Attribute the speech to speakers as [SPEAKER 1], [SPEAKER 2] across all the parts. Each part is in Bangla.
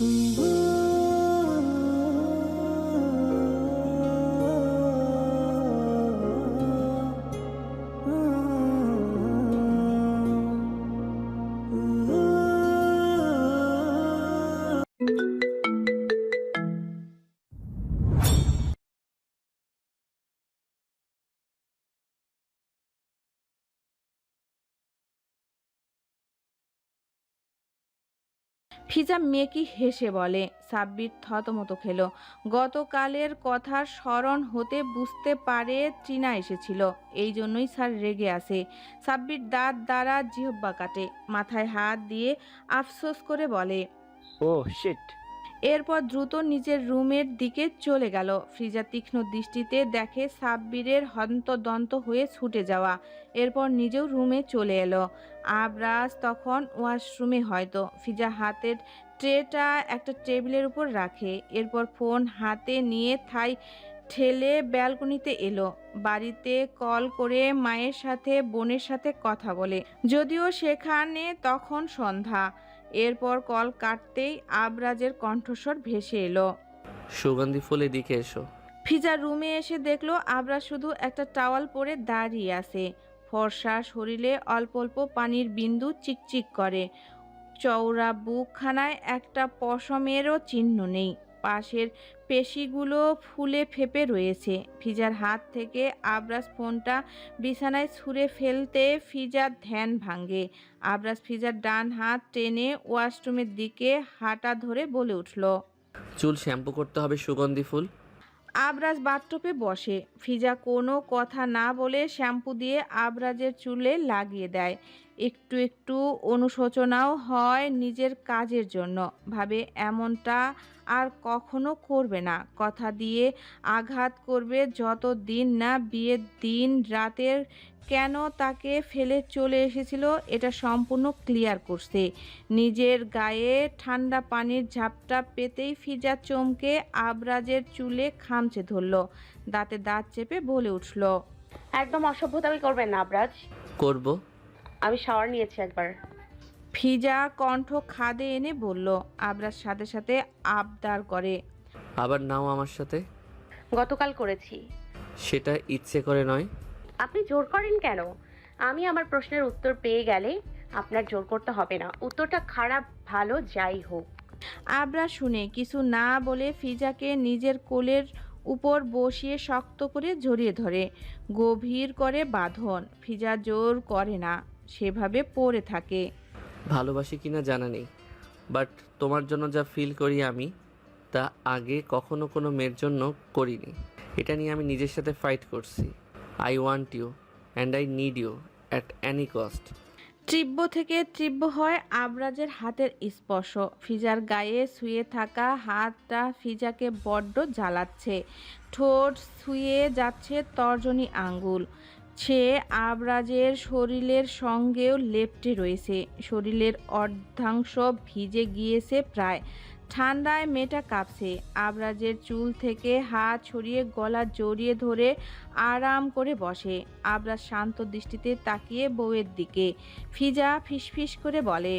[SPEAKER 1] Mm-hmm. ফিজা মেকি হেসে বলে, সাব্বির থতমতো খেলো। গতকালের কথার স্মরণ হতে বুঝতে পারে চীনা এসেছিল। এই জন্যই স্যার রেগে আসে সাব্বির দাঁত দ্বারা জিহব্বা কাটে। মাথায় হাত দিয়ে আফসোস করে বলে
[SPEAKER 2] ও শিট।
[SPEAKER 1] এরপর দ্রুত নিজের রুমের দিকে চলে গেল। ফ্রিজা তীক্ষ্ণ দৃষ্টিতে দেখে সাব্বিরের হন্তদন্ত হয়ে ছুটে যাওয়া। এরপর নিজেও রুমে চলে এলো। আবরাজ তখন ওয়াশরুমে হয়তো। ফিজা হাতের ট্রেটা একটা টেবিলের উপর রাখে। এরপর ফোন হাতে নিয়ে থাই ঠেলে ব্যালকনিতে এলো। বাড়িতে কল করে মায়ের সাথে, বোনের সাথে কথা বলে। যদিও সেখানে তখন সন্ধ্যা। এরপর কল কাটতেই আবরাজের কণ্ঠস্বর ভেসে এলো।
[SPEAKER 3] সুগন্ধি ফুল এদিকে এসো।
[SPEAKER 1] ফিজা রুমে এসে দেখল আবরা শুধু একটা টাওয়াল পরে দাঁড়িয়ে আছে। ফর্সা শরীরে অল্প অল্প পানির বিন্দু চিকচিক করে। চওড়া বুকখানায় একটা পশমেরও চিহ্ন নেই। পাশের পেশিগুলো ফুলে ফেপে রয়েছে। ফিজার হাত থেকে আবরাজ ফোনটা বিছানায় ছুঁড়ে ফেলতে ফিজার ধ্যান ভাঙে। আবরাজ ফিজার ডান হাত টেনে ওয়াশরুমের দিকে হাঁটা ধরে বলে উঠল
[SPEAKER 3] চুল শ্যাম্পু করতে হবে সুগন্ধি ফুল।
[SPEAKER 1] আবরাজ বাথটপে বসে। ফিজা কোনো কথা না বলে শ্যাম্পু দিয়ে আবরাজের চুলে লাগিয়ে দেয়। একটু একটু অনুশোচনাও হয় নিজের কাজের জন্য। ভাবে এমনটা আর কখনো করবে না। কথা দিয়ে আঘাত করবে যত দিন না বিয়ের দিন রাতের কেন তাকে ফেলে চলে এসেছিল এটা সম্পূর্ণ ক্লিয়ার করছে। নিজের গায়ে ঠান্ডা পানির ঝাপটা পেতেই ফিজা চমকে আবরাজের চুলে খামচে ধরল। দাঁতে দাঁত চেপে বলে উঠল
[SPEAKER 4] একদম অসভ্যতামি করবেন না আবরাজ।
[SPEAKER 3] করব।
[SPEAKER 4] আমি শাওয়ার নিয়েছি একবার।
[SPEAKER 1] ফিজা কণ্ঠ খাদে এনে বলল আবরার সাথে সাথে আবদার করে।
[SPEAKER 3] আবার নাও আমার সাথে।
[SPEAKER 4] গতকাল করেছি।
[SPEAKER 3] সেটা ইচ্ছে করে নয়।
[SPEAKER 4] আপনি জোর করেন কেন? আমি আমার প্রশ্নের উত্তর পেয়ে গেলে আপনার জোর করতে হবে না। উত্তরটা খারাপ ভালো যাই হোক।
[SPEAKER 1] আবরা শুনে কিছু না বলে ফিজাকে নিজের কোলের উপর বসিয়ে শক্ত করে জড়িয়ে ধরে। গভীর করে বাঁধন। ফিজা জোর করে না। সেভাবে পড়ে থাকে।
[SPEAKER 3] ভালোবাসি কিনা জানা নেই বাট তোমার জন্য যা ফিল করি আমি তা আগে কখনো কোনো মেয়ের জন্য করিনি। এটা নিয়ে আমি নিজের সাথে ফাইট করছি। I want you and I need you at any cost
[SPEAKER 1] তীব্র থেকে তীব্র হয় আবরাজের হাতের স্পর্শ। ফিজার গায়ে শুয়ে থাকা হাতটা ফিজাকে বড্ড জ্বালাচ্ছে। ঠোঁট শুয়ে যাচ্ছে তর্জনী আঙ্গুল। সে আবরাজের শরীরের সঙ্গেও লেপ্টে রয়েছে। শরীরের অর্ধাংশ ভিজে গিয়েছে প্রায়। ঠান্ডায় মেয়েটা কাঁপছে। আবরাজের চুল থেকে হাত ছড়িয়ে গলা জড়িয়ে ধরে আরাম করে বসে। আবরাজ শান্ত দৃষ্টিতে তাকিয়ে বউয়ের দিকে ফিজা ফিসফিস করে বলে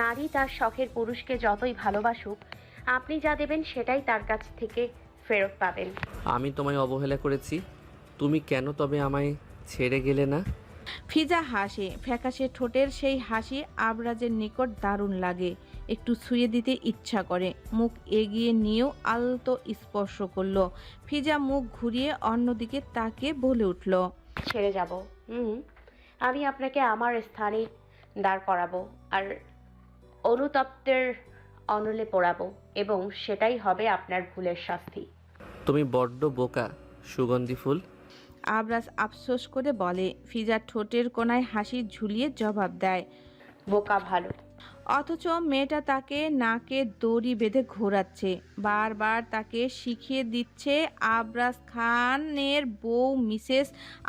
[SPEAKER 4] নারী তার শখের পুরুষকে যতই ভালোবাসুক আপনি যা দেবেন সেটাই তার কাছ থেকে ফেরত পাবেন।
[SPEAKER 3] আমি তোমায় অবহেলা করেছি। তুমি কেন তবে আমায় ছেড়ে গেলে না?
[SPEAKER 1] ফিজা হাসে। ফ্যাকাশে ঠোঁটের সেই হাসি আবরাজের নিকট দারুণ লাগে। একটু ছুঁয়ে দিতে ইচ্ছা করে। মুখ এগিয়ে নিয়েও আলতো স্পর্শ করল। ফিজা মুখ ঘুরিয়ে অন্যদিকে তাকে বলে উঠল
[SPEAKER 4] ছেড়ে যাব। হুম। আমি আপনাকে আমার স্থানে দাঁড় করাবো আর অনুতপ্তের অনলে পোড়াবো এবং সেটাই হবে আপনার ভুলের শাস্তি।
[SPEAKER 3] তুমি বড্ড বোকা সুগন্ধি ফুল।
[SPEAKER 1] আবরাজ আফসোস করে বলে, ফিজা ঠোঁটের কোনায় হাসি ঝুলিয়ে জবাব দেয়,
[SPEAKER 4] বোকা ভালো।
[SPEAKER 1] অথচ মেয়েটা তাকে নাকে দড়ি বেঁধে ঘোরাচ্ছে, বারবার তাকে শিখিয়ে দিচ্ছে আবরাজ খানের বউ মিসেস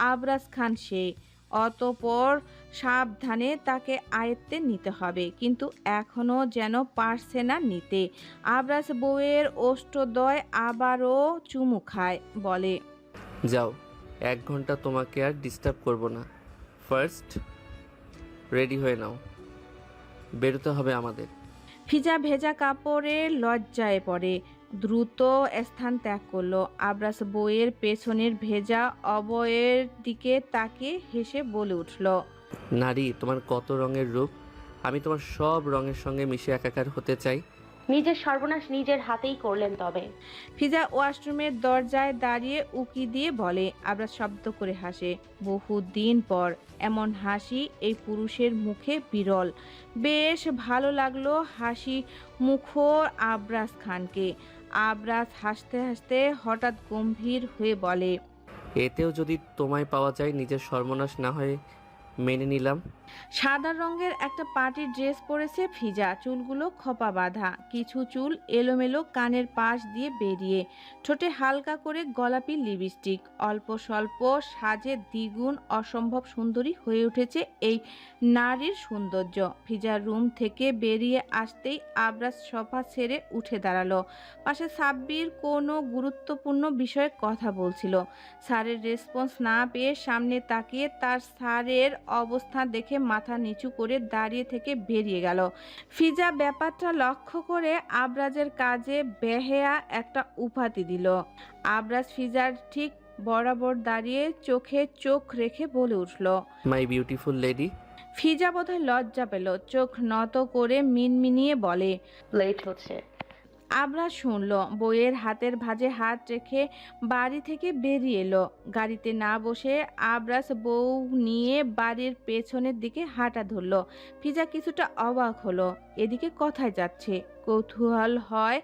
[SPEAKER 1] আবরাজ খান সে। অতপর সাবধানে তাকে আয়ত্তে নিতে হবে, কিন্তু এখনও যেন পারছে না নিতে। আবরাজ বউয়ের ওষ্ঠদয় আবারও চুমু খায়, বলে,
[SPEAKER 3] যাও। এক ঘণ্টা তোমাকে আর ডিস্টার্ব করব না। ফার্স্ট রেডি হয়ে নাও। বেরোতে হবে আমাদের।
[SPEAKER 1] ফিজা ভেজা কাপড়ে লজ্জায় পড়ে। দ্রুত স্থান ত্যাগ করল। আবরাস বইয়ের পেছনের ভেজা অবয়ের দিকে তাকে হেসে বলে উঠল
[SPEAKER 3] নারী তোমার কত রঙের রূপ? আমি তোমার সব রঙের সঙ্গে মিশে একাকার হতে চাই।
[SPEAKER 4] নিজের সর্বনাশ নিজের হাতেই করলেন তবে।
[SPEAKER 1] ফিজা ওয়াশরুমের দরজায় দাঁড়িয়ে উকি দিয়ে বলে আবরাজ শব্দ করে হাসে। বহুদিন পর এমন হাসি এই পুরুষের মুখে বিরল। বেশ ভালো লাগল হাসি মুখর আবরাজ খানকে। আবরাজ হাসতে হাসতে হঠাৎ গম্ভীর হয়ে বলে
[SPEAKER 3] এতেও যদি তোমায় পাওয়া যায় নিজের সর্বনাশ না হয়ে মেনে নিলাম।
[SPEAKER 1] সাদা রঙের একটা পার্টির ড্রেস পরেছে ফিজা চুলগুলো খোপা বাঁধা, কিছু চুল এলোমেলো কানের পাশ দিয়ে বেরিয়ে, ঠোঁটে হালকা করে গোলাপি লিপস্টিক, অল্প স্বল্প সাজে দ্বিগুণ অসম্ভব সুন্দরী হয়ে উঠেছে এই নারীর সৌন্দর্য। ফিজার রুম থেকে বেরিয়ে আসতেই আবরাজ সোফা ছেড়ে উঠে দাঁড়াল। পাশে সাব্বির কোনো গুরুত্বপূর্ণ বিষয়ে কথা বলছিল। স্যারের রেসপন্স না পেয়ে সামনে তাকিয়ে তার স্যারের অবস্থা দেখে মাথা নিচু করে দাঁড়িয়ে থেকে বেরিয়ে গেল। ফিজা ব্যাপারটা লক্ষ্য করে আবরাজের কাজে বেহেয়া একটা উপাধি দিল। আবরাজ ফিজার ঠিক বরাবর দাঁড়িয়ে চোখে চোখ রেখে বলে উঠল
[SPEAKER 3] মাই বিউটিফুল লেডি
[SPEAKER 1] ফিজা বোধহয় লজ্জা পেল চোখ নত করে মিনমিনিয়ে বলে
[SPEAKER 4] লেট হচ্ছে।
[SPEAKER 1] আবরা শুনল বইয়ের হাতের ভাঁজে হাত রেখে বাড়ি থেকে বেরিয়ে এলো। গাড়িতে না বসে আবরাস বউ নিয়ে বাড়ির পেছনের দিকে হাঁটা ধরলো। ফিজা কিছুটা অবাক হলো, এদিকে কোথায় যাচ্ছে। কৌতূহল হয়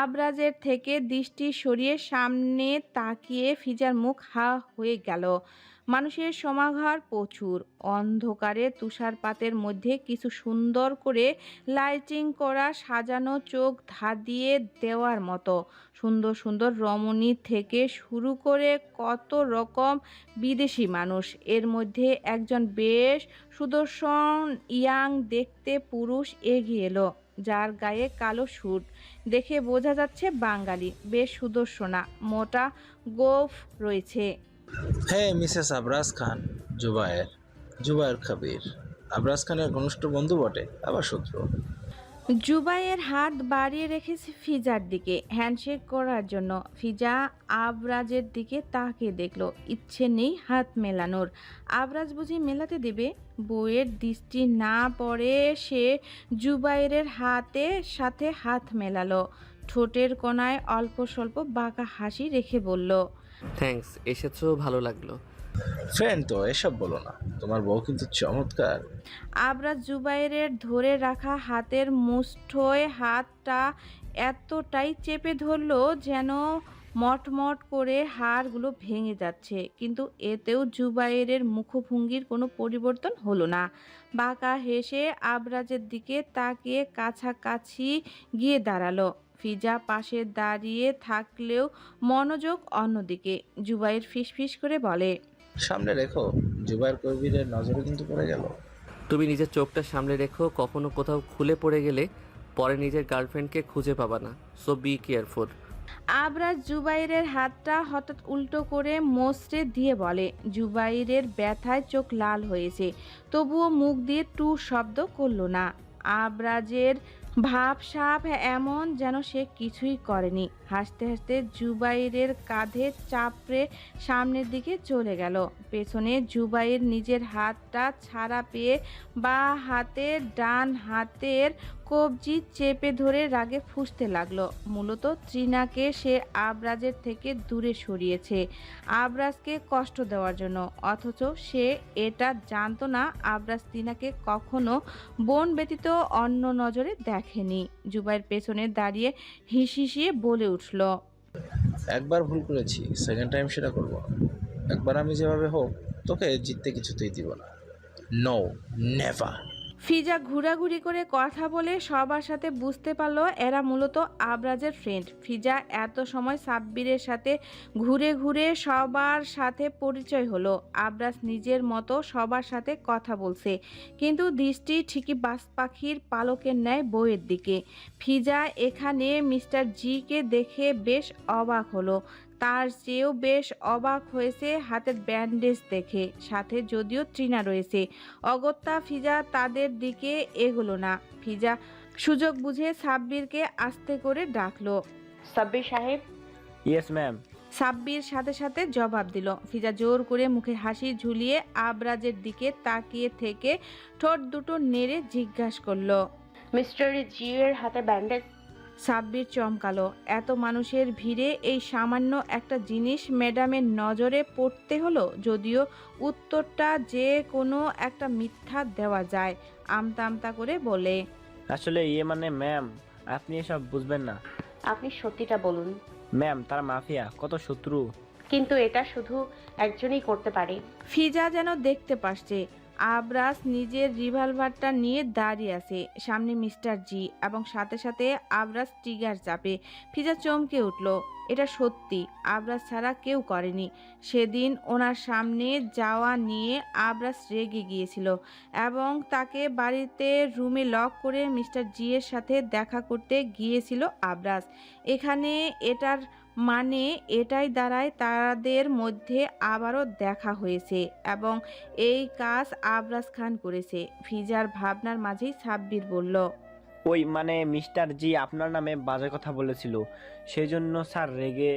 [SPEAKER 1] আবরাজের থেকে দৃষ্টি সরিয়ে সামনে তাকিয়ে ফিজার মুখ হা হয়ে গেল। মানুষের সমাহার প্রচুর। অন্ধকারে তুষারপাতের মধ্যে কিছু সুন্দর করে লাইটিং করা, সাজানো চোখ ধাঁধিয়ে দেওয়ার মতো। সুন্দর সুন্দর রমণী থেকে শুরু করে কত রকম বিদেশি মানুষ। এর মধ্যে একজন বেশ সুদর্শন, ইয়াং দেখতে পুরুষ এগিয়ে এলো, যার গায়ে কালো স্যুট। দেখে বোঝা যাচ্ছে বাঙালি, বেশ সুদর্শনা, মোটা গোফ রয়েছে।
[SPEAKER 2] হ্যাঁ মিসেস আবরাজ খান জুবায়ের জুবায়ের কবির আবরাজ খানের ঘনিষ্ঠ বন্ধু বটে, আবার শত্রু।
[SPEAKER 1] জুবাইয়ের হাত বাড়িয়ে রেখেছে ফিজার দিকে, হ্যান্ডশেক করার জন্য। ফিজা আবরাজের দিকে তাকিয়ে দেখল, ইচ্ছে নেই হাত মেলানোর। আবরাজ বুঝি মেলাতে দেবে? বইয়ের দৃষ্টি না পড়ে সে জুবাইরের হাতে সাথে হাত মেলালো। ঠোঁটের কোনায় অল্প স্বল্প বাঁকা হাসি রেখে বলল
[SPEAKER 3] থ্যাঙ্কস এসেছ ভালো লাগল।
[SPEAKER 2] ফ্রেন্ড তো এসব বলো না। তোমার বউ কিন্তু চমৎকার।
[SPEAKER 1] আবরাজ জুবাইরের ধরে রাখা হাতের মুষ্ঠয় হাতটা এতটাই চেপে ধরলো যেন মটমট করে হাড়গুলো ভেঙে যাচ্ছে। কিন্তু এতেও জুবাইরের মুখভঙ্গির কোনো পরিবর্তন হলো না। বাঁকা হেসে আবরাজের দিকে তাকিয়ে কাছাকাছি গিয়ে দাঁড়াল। ফিজা পাশে দাঁড়িয়ে থাকলেও মনোযোগ অন্যদিকে। জুবাইর ফিসফিস করে বলে
[SPEAKER 2] সামনে রেখো জুবায়ের কবিরের নজরে কিন্তু পড়ে গেল।
[SPEAKER 3] তুমি নিজের চোখটা সামলে রেখো কখনো কোথাও খুলে পড়ে গেলে পরে নিজের গার্লফ্রেন্ডকে খুঁজে পাবা না। সো বি কেয়ারফুল
[SPEAKER 1] আবরাজ জুবাইরের হাতটা হঠাৎ উল্টো করে মোচড়ে দিয়ে বলে জুবাইরের ব্যথায় চোখ লাল হয়েছে তবুও মুখ দিয়ে টু শব্দ করল না। আবরাজের ভাবসাপ এমন যেন সে কিছুই করেনি। হাসতে হাসতে জুবাইরের কাঁধে চাপড়ে সামনের দিকে চলে গেল। পেছনে জুবাইর নিজের হাতটা ছাড়া পেয়ে বা হাতের ডান হাতের কবজি চেপে ধরে রাগে ফুঁসতে লাগল। মূলত ত্রিনাকে সে আবরাজের থেকে দূরে সরিয়েছে আবরাজকে কষ্ট দেওয়ার জন্য। অথচ সে এটা জানতো না আবরাজ ত্রিনাকে কখনো বোন ব্যতীত অন্য নজরে দেখেনি। জুবাইর পেছনে দাঁড়িয়ে হিসিসিয়ে বলে উঠল
[SPEAKER 2] একবার ভুল করেছি সেকেন্ড টাইম সেটা করব। একবার আমি যেভাবে হোক, তোকে জিততে কিছুতেই দিব না। নো নেভার
[SPEAKER 1] ফিজা ঘোরাঘুরি করে কথা বলে সবার সাথে বুঝতে পারল এরা মূলত আবরাজের ফ্রেন্ড ফিজা এত সময় সাব্বিরের সাথে ঘুরে ঘুরে সবার সাথে পরিচয় হলো। আবরাজ নিজের মতো সবার সাথে কথা বলছে। কিন্তু দৃষ্টি ঠিকই বাস পাখির পালকের ন্যায় বইয়ের দিকে। ফিজা এখানে মিস্টার জিকে দেখে বেশ অবাক হলো। তার চেয়েও বেশ অবাক হয়েছে হাতের ব্যান্ডেজ দেখে। সাথে যদিও ট্রিনা রয়েছে। অগত্যা ফিজা তাদের দিকে এগোলো না। ফিজা সুযোগ বুঝে সাব্বিরকে আস্তে করে ডাকলো।
[SPEAKER 4] সাব্বির সাহেব?
[SPEAKER 5] ইয়েস ম্যাম
[SPEAKER 1] সাব্বির সাথে সাথে জবাব দিল। ফিজা জোর করে মুখে হাসি ঝুলিয়ে আবরাজের দিকে তাকিয়ে থেকে ঠোঁট দুটো নেড়ে জিজ্ঞাসা করল।
[SPEAKER 4] মিস্টার জিওর হাতে ব্যান্ডেজ
[SPEAKER 1] সাব্বির চমকালো। এত মানুষের ভিড়ে এই সামান্য একটা জিনিস ম্যাডামের নজরে পড়তে হলো যদিও উত্তরটা যে কোনো একটা মিথ্যা দেওয়া যায় আমতা আমতা করে বলে।
[SPEAKER 5] আসলে ইয়ে মানে ম্যাম আপনি এসব বুঝবেন না।
[SPEAKER 4] আপনি সত্যিটা বলুন।
[SPEAKER 5] ম্যাম তার মাফিয়া কত শত্রু।
[SPEAKER 4] কিন্তু এটা শুধু একজনই করতে পারে।
[SPEAKER 1] ফিজা যেন দেখতে পাচ্ছে আবরাজ নিজের রিভলভারটা নিয়ে দাঁড়িয়ে আছে সামনে মিস্টার জি এবং সাথে সাথে আবরাজ টিগার চাপে। ফিজা চমকে উঠল, এটা সত্যি আবরাজ ছাড়া কেউ করেনি। সেদিন ওনার সামনে যাওয়া নিয়ে আবরাজ রেগে গিয়েছিল এবং তাকে বাড়িতে রুমে লক করে মিস্টার জি এর সাথে দেখা করতে গিয়েছিল আবরাজ এখানে এটার মানে এটাই দাঁড়ায় তাদের মধ্যে আবারও দেখা হয়েছে এবং এই কাজ আবরাজ খান করেছে ফিজার ভাবনার মাঝেই সাব্বির বলল।
[SPEAKER 5] ওই মানে মিস্টার জি আপনার নামে বাজে কথা বলেছিল সেই জন্য স্যার রেগে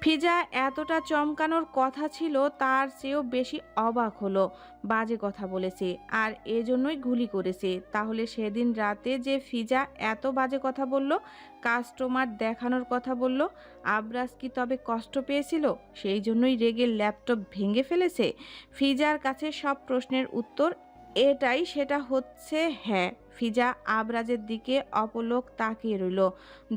[SPEAKER 1] ফিজা এতটা চমকানোর কথা ছিল, তার চেয়েও বেশি অবাক হলো। বাজে কথা বলেছে, আর এজন্যই গুলি করেছে। তাহলে সেদিন রাতে যে ফিজা এত বাজে কথা বলল, কাস্টমার দেখানোর কথা বলল, আবরাজ কি তবে কষ্ট পেয়েছিল? সেই জন্যই রেগে ল্যাপটপ ভেঙে ফেলেছে? ফিজার কাছে সব প্রশ্নের উত্তর এটাই সেটা হচ্ছে হ্যাঁ। ফিজা আবরাজের দিকে অপলোক তাকিয়ে রইল।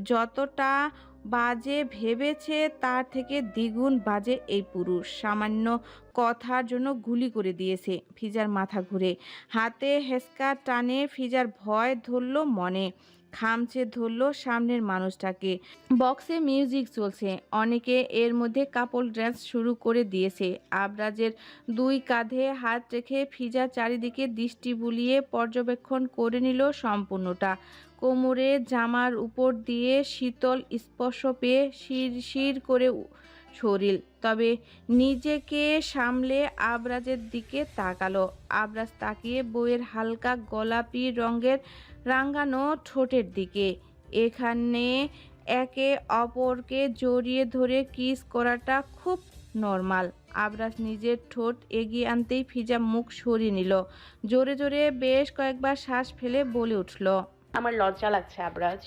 [SPEAKER 1] যতটা বাজে ভেবেছে, তার থেকে দ্বিগুণ বাজে এই পুরুষ। সামান্য কথার জন্য গুলি করে দিয়েছে ফিজার মাথা ঘুরে। হাতে হেসকা টানে ফিজার ভয় ধরল মনে। খামচে ধরলো সামনের মানুষটাকে। বক্সে মিউজিক চলছে। অনেকে এর মধ্যে কাপল ড্যান্স শুরু করে দিয়েছে। আবরাজের দুই কাঁধে হাত রেখে ফিজা চারিদিকে দৃষ্টি বুলিয়ে পর্যবেক্ষণ করে নিল সম্পূর্ণটা। কোমরে জামার উপর দিয়ে শীতল স্পর্শ পেয়ে শির শির করে শরীর। তবে নিজেকে সামলে আবরাজের দিকে তাকালো। আবরাজ তাকিয়ে বইয়ের হালকা গোলাপি রঙের রাঙ্গানো ঠোঁটের দিকে। এখানে একে অপরকে জড়িয়ে ধরে কিস করাটা খুব নর্মাল। আবরাজ নিজের ঠোঁট এগিয়ে আনতেই ফিজা মুখ সরিয়ে নিল। জোরে জোরে বেশ কয়েকবার শ্বাস ফেলে বলে উঠল
[SPEAKER 4] আমার লজ্জা লাগছে আবরাজ।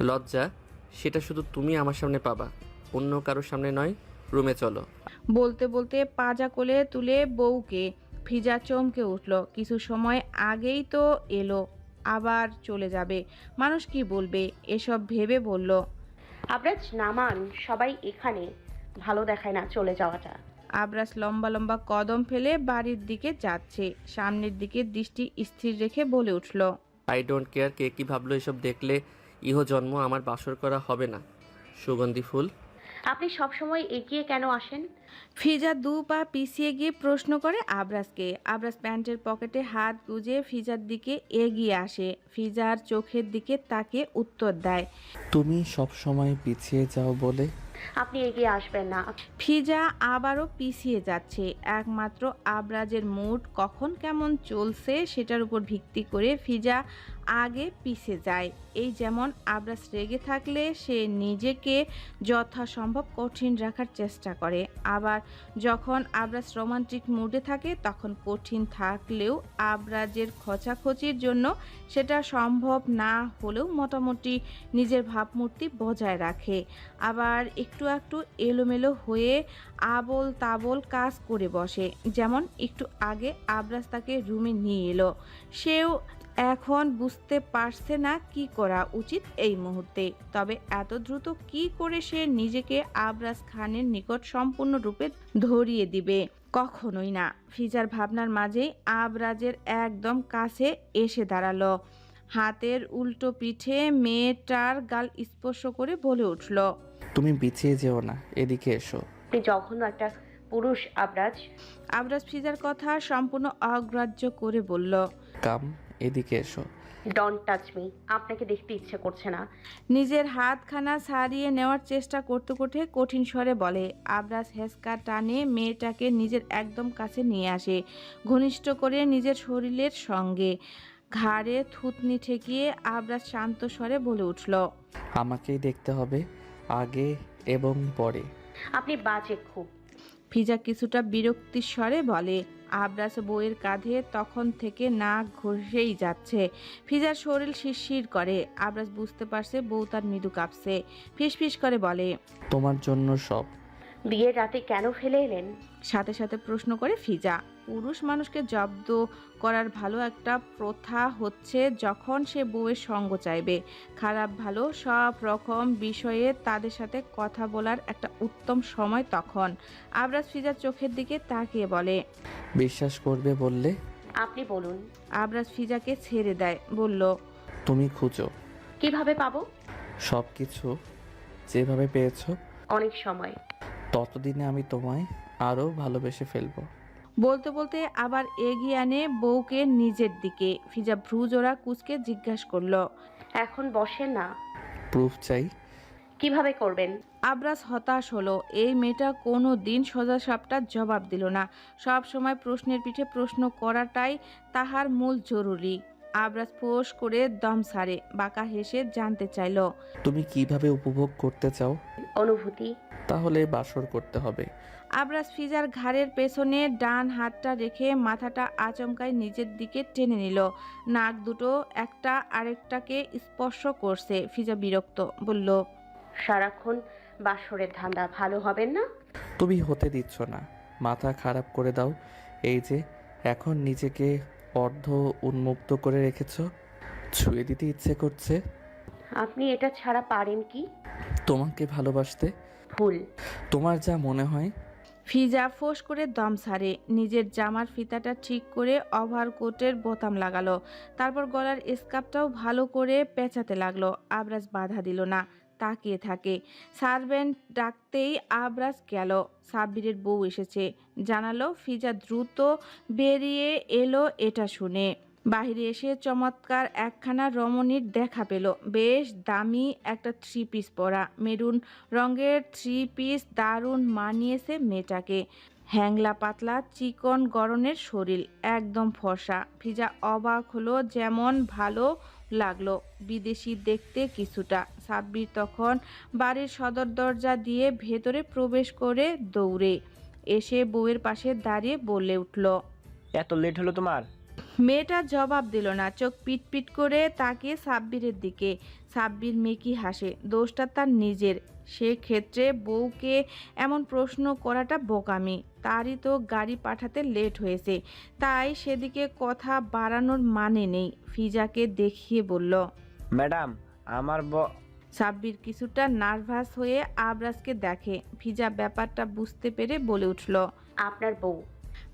[SPEAKER 3] লজ্জা? সেটা শুধু তুমি আমার সামনে পাবা। অন্য কারোর সামনে নয় রুমে চলো।
[SPEAKER 1] বলতে বলতে পাজা কোলে তুলে বউকে ফিজা চমকে উঠল। কিছু সময় আগেই তো এলো আবার চলে যাবে। মানুষ কি বলবে? এসব ভেবে বলল
[SPEAKER 4] আবরাজ নামান সবাই এখানে। ভালো দেখায় না চলে যাওয়াটা।
[SPEAKER 1] আবরাজ লম্বা লম্বা কদম ফেলে বাড়ির দিকে যাচ্ছে। সামনের দিকে দৃষ্টি স্থির রেখে বলে উঠল
[SPEAKER 3] আই ডোন্ট কেয়ার কে কি ভাবলো এসব দেখলে ইহ জন্ম আমার বাসর করা হবে না। সুগন্ধি ফুল
[SPEAKER 4] আপনি সবসময় এগিয়ে কেন আসেন?
[SPEAKER 1] ফিজা দু পা পিছিয়ে গিয়ে প্রশ্ন করে আবরাজকে। আবরাজ প্যান্টের পকেটে হাত গুজে ফিজার দিকে এগিয়ে আসে। ফিজার চোখের দিকে তাকে উত্তর দেয়।
[SPEAKER 3] তুমি সব সময় পিছিয়ে যাও বলে?
[SPEAKER 4] আপনি এগিয়ে আসবেন না।
[SPEAKER 1] ফিজা আবারও পিছিয়ে যাচ্ছে। একমাত্র আবরাজের মুড কখন কেমন চলছে সেটার উপর ভিত্তি করে ফিজা আগে পিছে যায়। এই যেমন আবরাজ রেগে থাকলে, সে নিজেকে যথাসম্ভব কঠিন রাখার চেষ্টা করে। আবার যখন আবরাজ রোমান্টিক মুডে থাকে, তখন কঠিন থাকলেও আবরাজের খোঁচাখচির জন্য সেটা সম্ভব না হলেও মোটামুটি নিজের ভাবমূর্তি বজায় রাখে। আবার একটু একটু এলোমেলো হয়ে আবল তাবল কাজ করে বসে। যেমন একটু আগে আবরাজ তাকে রুমে নিয়ে এলো। সেও এখন বুঝতে পারছে না কি করা উচিত এই মুহূর্তে। তবে এত দ্রুত কি করে সে নিজেকে আবরাজ খানের নিকট সম্পূর্ণরূপে ধরিয়ে দিবে কখনোই না। ফিজার ভাবনার মাঝেই আবরাজের একদম কাছে এসে দাঁড়াল। হাতের উল্টো পিঠে মেয়েটার গাল স্পর্শ করে বলে উঠল
[SPEAKER 3] তুমি পিছিয়ে যেও না এদিকে এসো।
[SPEAKER 4] আপনি জঘন্য একটা পুরুষ আবরাজ।
[SPEAKER 1] আবরাজ ফিজার কথা সম্পূর্ণ অগ্রাহ্য করে বলল
[SPEAKER 3] কাম এদিকে এসো।
[SPEAKER 4] ডন্ট টাচ মি আপনাকে দেখতে ইচ্ছে করছে না।
[SPEAKER 1] নিজের হাতখানা ছাড়িয়ে নেওয়ার চেষ্টা করতে করতে কঠিন স্বরে বলে আবরাজ হেসকা টানে মেয়েটাকে নিজের একদম কাছে নিয়ে আসে ঘনিষ্ঠ করে নিজের শরীরের সঙ্গে। ঘাড়ে থুতনি ঠেকিয়ে আবরাজ শান্ত স্বরে বলে উঠল
[SPEAKER 3] আমাকেই দেখতে হবে আগে এবং পরে।
[SPEAKER 4] আপনি বাজে খুব।
[SPEAKER 1] ফিজা কিছুটা বিরক্তির স্বরে বলে আবরাজ বউয়ের কাঁধে তখন থেকে নাক ঘষেই যাচ্ছে। ফিজার শরীর শিরশির করে। আবরাস বুঝতে পারছে বউ তার মৃদু কাঁপছে। ফিসফিস করে বলে
[SPEAKER 3] তোমার জন্য সব।
[SPEAKER 4] বিয়ের রাতে কেন ফেলে এলেন?
[SPEAKER 1] সাথে সাথে প্রশ্ন করে ফিজা পুরুষ মানুষকে জব্দ করার ভালো একটা প্রথা হচ্ছে যখন সে বউয়ের সঙ্গ চাইবে। খারাপ ভালো সব রকম বিষয়ে তাদের সাথে কথা বলার একটা উত্তম সময় তখন। আবরাজ ফিজার চোখের দিকে তাকিয়ে বলে
[SPEAKER 3] বিশ্বাস করবে বললে?
[SPEAKER 4] আপনি বলুন।
[SPEAKER 1] আবরাজ ফিজাকে ছেড়ে দেয় বলল
[SPEAKER 3] তুমি খুঁজো।
[SPEAKER 4] কীভাবে পাবো?
[SPEAKER 3] সব কিছু যেভাবে পেয়েছ
[SPEAKER 4] অনেক সময়।
[SPEAKER 3] ততদিনে আমি তোমায় আরও ভালোবেসে ফেলব।
[SPEAKER 1] বলতে বলতে আবার এগিয়ে আনে বউকে নিজের দিকে। ফিজা ভ্রুজোড়া কুচকে জিজ্ঞাসা করল
[SPEAKER 4] এখন বসে না?
[SPEAKER 3] প্রুফ চাই।
[SPEAKER 4] কীভাবে করবেন?
[SPEAKER 1] আবরাজ হতাশ হলো। এই মেয়েটা কোনো দিন সোজা সাপটা জবাব দিল না। সব সময় প্রশ্নের পিঠে প্রশ্ন করাটাই তাহার মূল জরুরি। আবরাজ ফোঁস করে দম সারে বাঁকা হেসে জানতে চাইলো
[SPEAKER 3] তুমি কীভাবে উপভোগ করতে চাও?
[SPEAKER 4] অনুভূতি।
[SPEAKER 3] তাহলে বাসর করতে হবে।
[SPEAKER 1] আবরাজ ফিজার ঘাড়ের পেছনে ডান হাতটা রেখে মাথাটা আচমকায় নিজের দিকে টেনে নিল। নাক দুটো একটা আরেকটাকে স্পর্শ করছে। ফিজা বিরক্ত বলল
[SPEAKER 4] সারাক্ষণ বাসরের ধান্দা ভালো হবেন না?
[SPEAKER 3] তুমি হতে দিচ্ছ না। মাথা খারাপ করে দাও। এই যে এখন নিজেকে অর্ধ উন্মুক্ত করে রেখেছ। ছুঁয়ে দিতে ইচ্ছে করছে।
[SPEAKER 4] আপনি এটা ছাড়া পারেন কি?
[SPEAKER 3] তোমাকে ভালোবাসতে।
[SPEAKER 4] ভুল।
[SPEAKER 3] তোমার যা মনে হয়
[SPEAKER 1] ফিজা ফোঁস করে দম সারে। নিজের জামার ফিতাটা ঠিক করে ওভারকোটের বোতাম লাগালো। তারপর গলার স্কার্ফটাও ভালো করে পেঁচাতে লাগল। আবরাজ বাধা দিল না। তাকিয়ে থাকে। সার্ভেন্ট ডাকতেই আবরাজ গেল। সাব্বিরের বউ এসেছে। জানালো, ফিজা দ্রুত বেরিয়ে এলো, এটা শুনে। বাহিরে এসে চমৎকার একখানা রমণীর দেখা পেল। বেশ দামি একটা থ্রি পিস পরা। মেরুন রঙের থ্রি পিস দারুণ মানিয়েছে মেয়েটাকে। হ্যাংলা পাতলা চিকন গরনের শরীর, একদম ফসা ফিজা অবাক হলো যেমন ভালো লাগল। বিদেশি দেখতে কিছুটা। সাব্বির তখন বাড়ির সদর দরজা দিয়ে ভেতরে প্রবেশ করে দৌড়ে এসে বউয়ের পাশে দাঁড়িয়ে বলে উঠল,
[SPEAKER 5] এত লেট হলো তোমার?
[SPEAKER 1] মেয়েটা জবাব দিল না চোখ পিটপিট করে তাকিয়ে সাব্বিরের দিকে। সাব্বির মেকি হাসে দোষটা তার নিজের। সেক্ষেত্রে বউকে এমন প্রশ্ন করাটা বোকামি। তারই তো গাড়ি পাঠাতে লেট হয়েছে। তাই সেদিকে কথা বাড়ানোর মানে নেই ফিজাকে দেখিয়ে বলল।
[SPEAKER 5] ম্যাডাম আমার ব
[SPEAKER 1] সাব্বির কিছুটা নার্ভাস হয়ে আবরাজকে দেখে। ফিজা ব্যাপারটা বুঝতে পেরে বলে উঠল।
[SPEAKER 4] আপনার বউ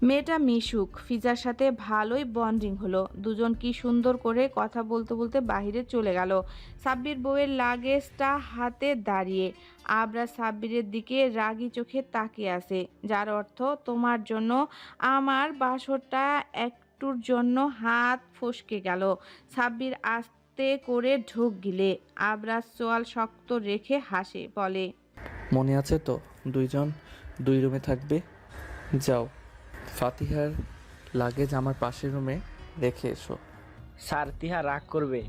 [SPEAKER 1] মেয়েটা মিশুক, ফিজার সাথে ভালোই বন্ডিং হলো। দুজন কি সুন্দর করে কথা বলতে বলতে বাইরে চলে গেল। সাব্বির বউয়ের লাগেজটা হাতে দাঁড়িয়ে আবরা সাব্বিরের দিকে রাগি চোখে তাকিয়ে আছে। যার অর্থ, তোমার জন্য আমার বাসরটা একটুর জন্য হাত ফসকে গেল। সাব্বির আস্তে করে ঢোক গিলে। আবরাজ চোয়াল শক্ত রেখে হাসে, বলে,
[SPEAKER 3] মনে আছে তো দুইজন? দুই রুমে থাকবে? যাও। ফাতিহার লাগেজ আমার পাশের রুমে রেখে এসো।
[SPEAKER 5] স্যার তিহা রাগ করবে।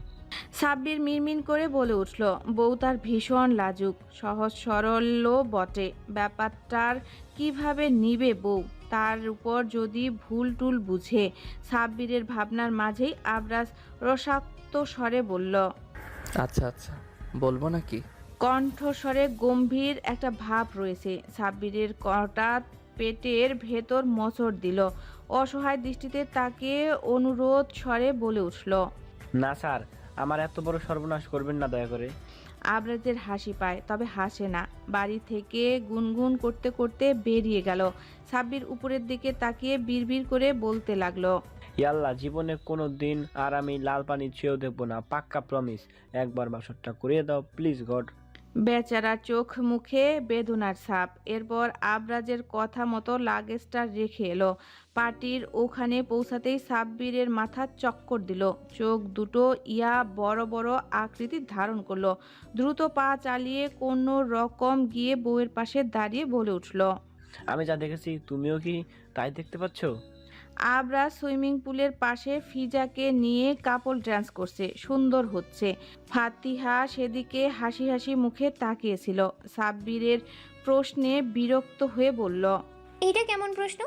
[SPEAKER 1] সাব্বির মিনমিন করে বলে উঠল বউ তার ভীষণ লাজুক সহজ সরলও বটে। ব্যাপারটার কীভাবে নিবে বউ? তার উপর যদি ভুল টুল বুঝে সাব্বিরের ভাবনার মাঝেই আবরাজ রসাক্ত স্বরে বলল
[SPEAKER 3] আচ্ছা আচ্ছা বলব নাকি?
[SPEAKER 1] কণ্ঠস্বরে গম্ভীর একটা ভাব রয়েছে। সাব্বিরের হঠাৎ পেটের ভেতর মোচড় দিল। অসহায় দৃষ্টিতে তাকে অনুরোধ স্বরে বলে উঠল
[SPEAKER 5] না স্যার আমার এত বড় সর্বনাশ করবেন না দয়া করে।
[SPEAKER 1] আবরাজের হাসি পায় তবে হাসে না। বাড়ি থেকে গুনগুন করতে করতে বেরিয়ে গেল। সাব্বির উপরের দিকে তাকিয়ে বিড়বিড় করে বলতে লাগল
[SPEAKER 5] ইয়াল্লা জীবনে কোনো দিন আর আমি লাল পানি ছুঁয়েও দেখব না পাক্কা প্রমিস একবার বাসরটা করিয়ে দাও প্লিজ গড
[SPEAKER 1] বেচারা চোখ, মুখে বেদনার ছাপ। এরপর আবরাজের কথা মতো লাগেজটা রেখে এলো। পার্টির ওখানে পৌঁছাতেই সাব্বিরের মাথা চক্কর দিল। চোখ দুটো ইয়া বড় বড় আকৃতি ধারণ করল। দ্রুত পা চালিয়ে কোনো রকম গিয়ে বউয়ের পাশে দাঁড়িয়ে বলে উঠল,
[SPEAKER 5] আমি যা দেখেছি, তুমিও কি তাই দেখতে পাচ্ছ?
[SPEAKER 1] আবরা সুইমিং পুলের পাশে ফিজাকে নিয়ে কাপল ড্যান্স করছে। সুন্দর হচ্ছে। ফাতিহা সেদিকে হাসি হাসি মুখে তাকিয়েছিল। সাব্বিরের প্রশ্নে বিরক্ত হয়ে বলল
[SPEAKER 6] এটা কেমন প্রশ্ন?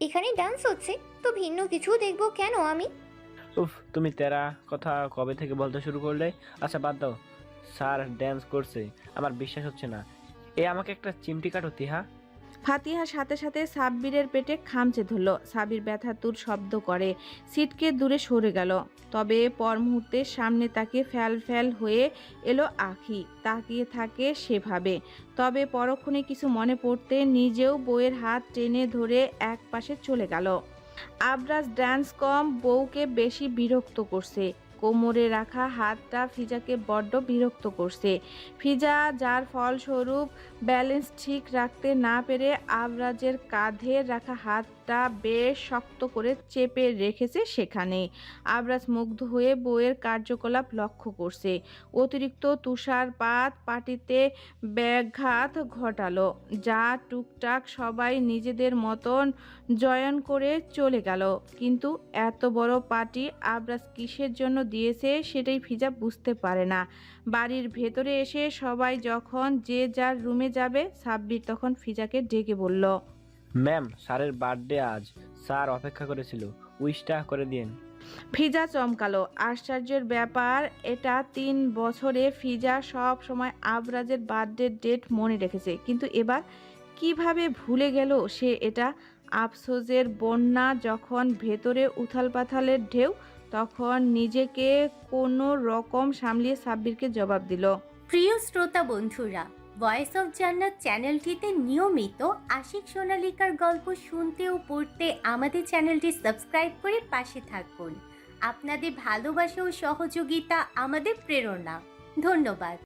[SPEAKER 6] এখানে ডান্স হচ্ছে তো ভিন্ন কিছু দেখব কেন আমি?
[SPEAKER 5] উফ তুমি তেরা কথা কবে থেকে বলতে শুরু করলে? আচ্ছা বাদ দাও। স্যার ড্যান্স করছে আমার বিশ্বাস হচ্ছে না। এ আমাকে একটা চিমটি কাটো তিহা।
[SPEAKER 1] ফাতিহার সাথে সাথে সাব্বিরের পেটে খামচে ধরল। সাবির ব্যথা তুর শব্দ করে, সিটকে দূরে সরে গেল। তবে পর মুহূর্তে সামনে তাকে ফ্যাল ফ্যাল হয়ে এলো আখি, তাকিয়ে থাকে সেভাবে। তবে পরক্ষণে কিছু মনে পড়তে নিজেও বইয়ের হাত টেনে ধরে এক পাশে চলে গেল। আবরাজ ড্যান্স কম বউকে বেশি বিরক্ত করছে। কোমরে রাখা হাতটা ফিজাকে বড্ড বিরক্ত করছে। ফিজা, যার ফলস্বরূপ ব্যালেন্স ঠিক রাখতে না পেরে আবরাজের কাঁধে রাখা হাতটা বেশ শক্ত করে চেপে রেখেছে সেখানে। আবরাজ মুগ্ধ হয়ে বইয়ের কার্যকলাপ লক্ষ্য করছে। অতিরিক্ত তুষারপাত পাটিতে ব্যাঘাত ঘটালো, যা টুকটাক সবাই নিজেদের মতন জয়ন করে চলে গেল। কিন্তু এত বড় পার্টি আবরাজ কিসের জন্য দিয়েছে সেটাই ফিজা বুঝতে পারে না। বাড়ির ভেতরে এসে সবাই যখন যে যার রুমে যাবে, সাব্বির তখন ফিজাকে ডেকে বলল
[SPEAKER 5] ম্যাম স্যারের বার্থডে আজ। স্যার অপেক্ষা করেছিল। উইশটা করে দিন।
[SPEAKER 1] ফিজা চমকালো। আশ্চর্যের ব্যাপার এটা তিন বছরে ফিজা সব সময় আবরাজের বার্থডে ডেট মনে রেখেছে। কিন্তু এবার কীভাবে ভুলে গেল সে এটা? আফসোসের বন্যা যখন ভেতরে উথাল পাথালের ঢেউ তখন নিজেকে কোনো রকম সামলিয়ে সাব্বিরকে জবাব দিল।
[SPEAKER 7] প্রিয় শ্রোতা বন্ধুরা ভয়েস অফ জান্নাত চ্যানেলটিতে নিয়মিত আশিক সোনালিকার গল্প শুনতে ও পড়তে আমাদের চ্যানেলটি সাবস্ক্রাইব করে পাশে থাকুন। আপনাদের ভালোবাসা ও সহযোগিতা আমাদের প্রেরণা। ধন্যবাদ।